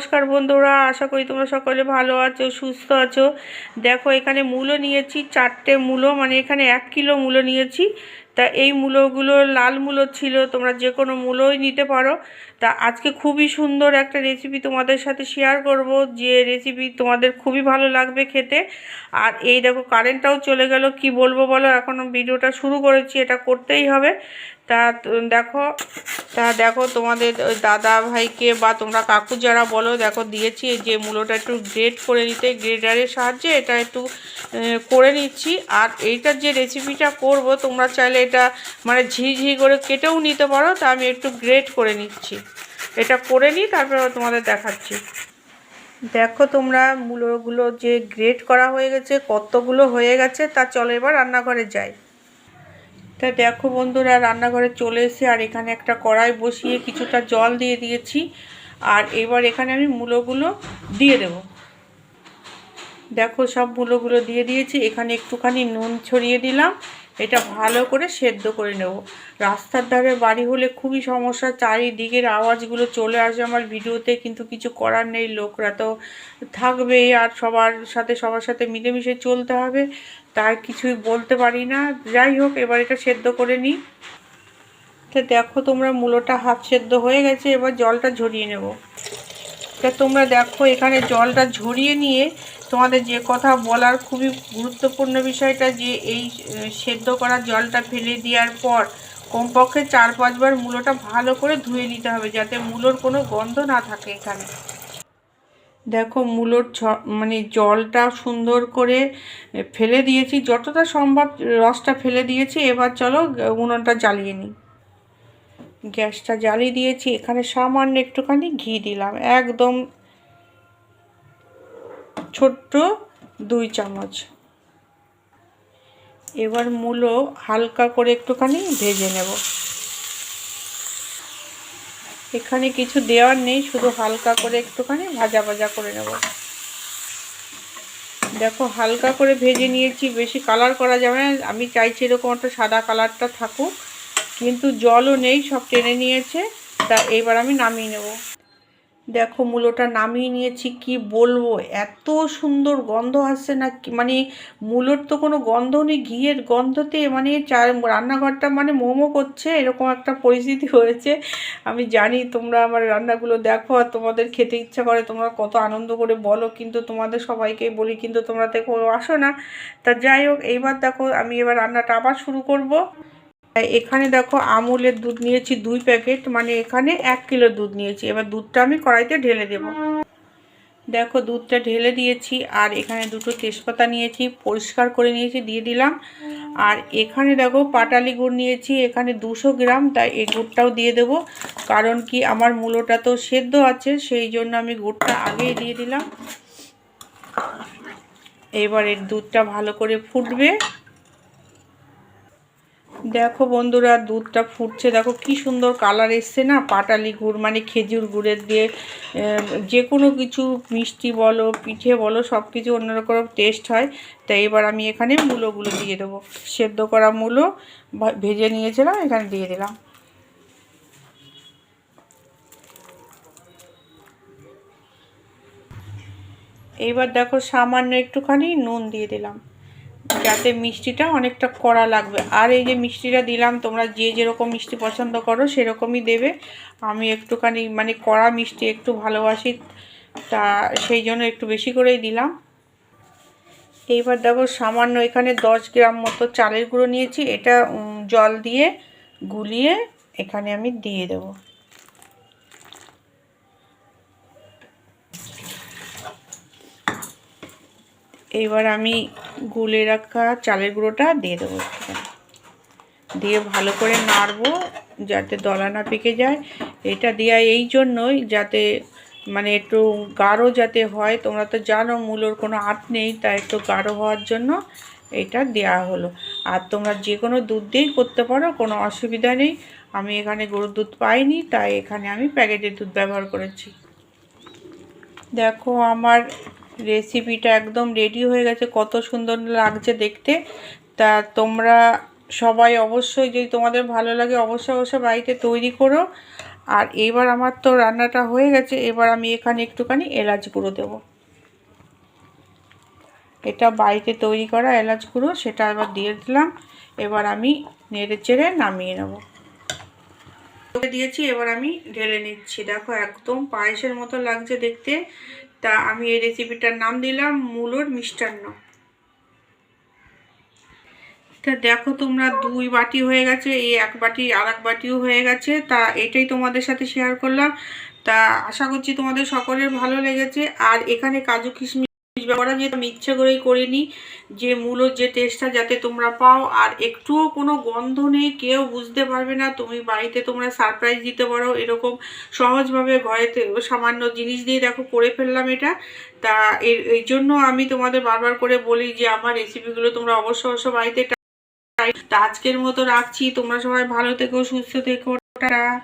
নমস্কার বন্ধুরা, আশা করি তোমরা সকলে ভালো আছো, সুস্থ আছো। দেখো, এখানে মূলো নিয়েছি, চারটে মূলো মানে এখানে এক কিলো মূলো নিয়েছি। তা এই মূলোগুলো লাল মূলো ছিল, তোমরা যে কোনো মূলোই নিতে পারো। তা আজকে খুবই সুন্দর একটা রেসিপি তোমাদের সাথে শেয়ার করব, যে রেসিপি তোমাদের খুবই ভালো লাগবে খেতে। আর এই দেখো কারেন্টটাও চলে গেল, কি বলব বলো, এখন ভিডিওটা শুরু করেছি, এটা করতেই হবে। তা দেখো তা দেখো তোমাদের দাদা ভাইকে বা তোমরা কাকু যারা বলো, দেখো দিয়েছি যে মূলোটা একটু গ্রেড করে নিতে গ্রেটারের সাহায্যে এটা একটু করে নিচ্ছি। আর এইটার যে রেসিপিটা করব, তোমরা চাইলে এটা মানে ঝিঝি করে কেটেও নিতে পারো, তা আমি একটু গ্রেড করে নিচ্ছি। এটা করে নিই, তারপর তোমাদের দেখাচ্ছি। দেখো তোমরা মূলোগুলো যে গ্রেট করা হয়ে গেছে, কতগুলো হয়ে গেছে, তা চলো এবার রান্নাঘরে যাই। তা দেখো বন্ধুরা, রান্নাঘরে চলে এসে আর এখানে একটা কড়াই বসিয়ে কিছুটা জল দিয়ে দিয়েছি। আর এবার এখানে আমি মূলোগুলো দিয়ে দেব। দেখো সব মূলোগুলো দিয়ে দিয়েছি। এখানে একটুখানি নুন ছড়িয়ে দিলাম। এটা ভালো করে সেদ্ধ করে নেব। রাস্তার ধারে বাড়ি হলে খুবই সমস্যা, চারিদিকের আওয়াজগুলো চলে আসে আমার ভিডিওতে, কিন্তু কিছু করার নেই, লোকরা তো থাকবেই আর সবার সাথে সবার সাথে মিলেমিশে চলতে হবে, তাই কিছুই বলতে পারি না। যাই হোক, এবার এটা সেদ্ধ করে নিই। তো দেখো তোমরা মূলোটা হাফ সেদ্ধ হয়ে গেছে, এবার জলটা ঝরিয়ে নেব। তা তোমরা দেখো এখানে জলটা ঝরিয়ে নিয়ে তোমাদের যে কথা বলার খুবই গুরুত্বপূর্ণ বিষয়টা যে এই সেদ্ধ করা জলটা ফেলে দেওয়ার পর কমপক্ষে চার পাঁচবার মূলোটা ভালো করে ধুয়ে নিতে হবে যাতে মূলোর কোনো গন্ধ না থাকে এখানে। দেখো মূলোর মানে জলটা সুন্দর করে ফেলে দিয়েছি, যতটা সম্ভব রসটা ফেলে দিয়েছি, এবার চলো উনুনটা জ্বালিয়ে নিই। গ্যাসটা জ্বালিয়ে দিয়েছি, এখানে সামান্য একটুখানি ঘি দিলাম, একদম ছোট্ট দুই চামচ। এবার মূলো হালকা করে একটুখানি ভেজে নেব। এখানে কিছু দেওয়ার নেই, শুধু হালকা করে একটুখানি ভাজা ভাজা করে নেব। দেখো, হালকা করে ভেজে নিয়েছি, বেশি কালার করা যাবে না। আমি চাইছি এরকম একটা সাদা কালারটা থাকুক, কিন্তু জলও নেই, সব টেনে নিয়েছে। তা এইবার আমি নামিয়ে নেব। দেখো মূলোটা নামিয়ে নিয়েছি, কি বলব? এত সুন্দর গন্ধ আসছে না মানে মূলোর তো কোনো গন্ধ নেই, ঘিয়ের গন্ধতে মানে চার রান্নাঘরটা মানে মোমো করছে, এরকম একটা পরিস্থিতি হয়েছে। আমি জানি তোমরা আমার রান্নাগুলো দেখো আর তোমাদের খেতে ইচ্ছা করে, তোমরা কত আনন্দ করে বলো, কিন্তু তোমাদের সবাইকে বলি, কিন্তু তোমরা দেখো, আসো না। তা যাই হোক, এইবার দেখো আমি এবার রান্নাটা আবার শুরু করব। এখানে দেখো আমুলের দুধ নিয়েছি দুই প্যাকেট মানে এখানে এক কিলো দুধ নিয়েছি। এবার দুধটা আমি কড়াইতে ঢেলে দেব। দেখো দুধটা ঢেলে দিয়েছি আর এখানে দুটো তেজপাতা নিয়েছি, পরিষ্কার করে নিয়েছি, দিয়ে দিলাম। আর এখানে দেখো পাটালি গুড় নিয়েছি, এখানে দুশো গ্রাম, তাই এই গুড়টাও দিয়ে দেবো। কারণ কি আমার মূলোটা তো সেদ্ধ আছে, সেই জন্য আমি গুড়টা আগেই দিয়ে দিলাম। এবার এর দুধটা ভালো করে ফুটবে। দেখো বন্ধুরা, দুধটা ফুটছে। দেখো কি সুন্দর কালার এসছে না? পাটালি গুড় মানে খেজুর গুড়ের দিয়ে যে কোনো কিছু, মিষ্টি বলো, পিঠে বলো সব কিছু অন্যরকম টেস্ট হয়। তাই এবার আমি এখানে মূলোগুলো দিয়ে দেবো। সেদ্ধ করা মূলো ভেজে নিয়েছিলাম, এখানে দিয়ে দিলাম। এইবার দেখো সামান্য একটুখানি নুন দিয়ে দিলাম। যাতে মিষ্টিটা অনেকটা কড়া লাগবে। আর এই যে মিষ্টিটা দিলাম, তোমরা যে যেরকম মিষ্টি পছন্দ করো সেরকমই দেবে। আমি একটুখানি মানে কড়া মিষ্টি একটু ভালোবাসি, তা সেই জন্য একটু বেশি করেই দিলাম। এইবার দেখো সামান্য এখানে দশ গ্রাম মতো চালের গুঁড়ো নিয়েছি। এটা জল দিয়ে গুলিয়ে এখানে আমি দিয়ে দেবো। এইবার আমি গুলে রাখা চালের গুঁড়োটা দিয়ে দেবো দিয়ে ভালো করে নাড়বো যাতে দলা না পেকে যায়। এটা দেওয়া এই জন্যই যাতে মানে একটু গাঢ় যাতে হয়। তোমরা তো জানো মূলোর কোনো আট নেই, তাই একটু গাঢ় হওয়ার জন্য এটা দেওয়া হলো। আর তোমরা যে কোনো দুধ দিয়েই করতে পারো, কোনো অসুবিধা নেই। আমি এখানে গরুর দুধ পাইনি, তাই এখানে আমি প্যাকেটের দুধ ব্যবহার করেছি। দেখো আমার রেসিপিটা একদম রেডি হয়ে গেছে, কত সুন্দর লাগছে দেখতে। তা তোমরা সবাই অবশ্যই যদি তোমাদের ভালো লাগে, অবশ্যই অবশ্যই বাড়িতে তৈরি করো। আর এবার আমার তো রান্নাটা হয়ে গেছে, এবার আমি এখানে একটুখানি এলাচ গুঁড়ো দেবো। এটা বাড়িতে তৈরি করা এলাচ গুঁড়ো, সেটা এবার দিয়ে দিলাম। এবার আমি নেড়ে চেড়ে নামিয়ে নেব। দিয়েছি, এবার আমি ঢেলে নিচ্ছি। দেখো একদম পায়েসের মতো লাগছে দেখতে। তা আমি এই রেসিপিটার নাম দিলাম মূলোর মিষ্টান্ন। তা দেখো তোমরা দুই বাটি হয়ে গেছে, এই এক বাটি আর এক বাটিও হয়ে গেছে, তা এটাই তোমাদের সাথে শেয়ার করলাম। তা আশা করছি তোমাদের সকলের ভালো লেগেছে। আর এখানে কাজু কিশমিশ করা যেটা আমি ইচ্ছে করেই করিনি, যে মূলোর যে টেস্টটা যাতে তোমরা পাও, আর একটুও কোনো গন্ধ নেই, কেউ বুঝতে পারবে না, তুমি বাড়িতে তোমরা সারপ্রাইজ দিতে পারো, এরকম সহজভাবে ঘরেতে সামান্য জিনিস দিয়ে দেখো করে ফেললাম এটা। তা এর, এই জন্য আমি তোমাদের বারবার করে বলি যে আমার রেসিপিগুলো তোমরা অবশ্য অবশ্য বাড়িতে তা আজকের মতো রাখছি, তোমরা সবাই ভালো থেকো, সুস্থ থেকো, টাটা।